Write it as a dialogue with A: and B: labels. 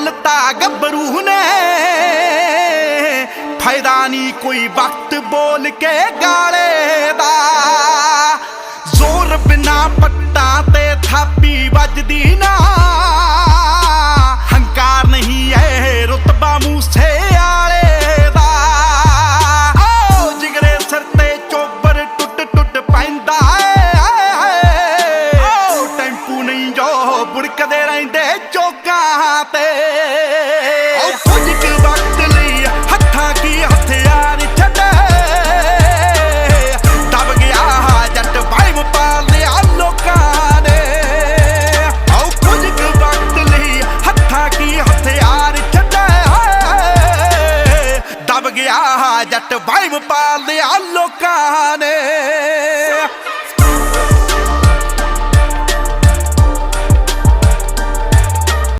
A: ਬੋਲਤਾ ਗੱਭਰੂ ਨੇ ਫਾਇਦਾ ਨਹੀਂ ਕੋਈ ਵਕਤ ਬੋਲ ਕੇ ਗਾਲੇ ਦਾ। ਜ਼ੋਰ ਬਿਨਾ ਪੱਟਾਂ ਤੇ ਥਾਪੀ ਵੱਜਦੀ ਨਾ। ਉਹ ਬੁੜਕਦੇ ਰਹਿੰਦੇ ਚੋਕਾਂ ਤੇ। ਉਹ ਕੁਝ ਵਕਤ ਲਈ ਹੱਥਾਂ ਕੀ ਹਥਿਆਰ ਛੱਡੇ। ਦਬ ਗਿਆ ਹਾ ਜੱਟ ਵਾਈਬ ਪਾਲਦੇ ਲਿਆ ਲੋਕਾਂ ਵਕਤ ਲਈ ਹੱਥਾਂ ਕੀ ਹਥਿਆਰ ਛੱਡੇ। ਦਬ ਗਿਆ ਹਾ ਜੱਟ ਭਾਈਮ ਪਾ ਲਿਆ ਲੋਕਾਂ ਨੇ।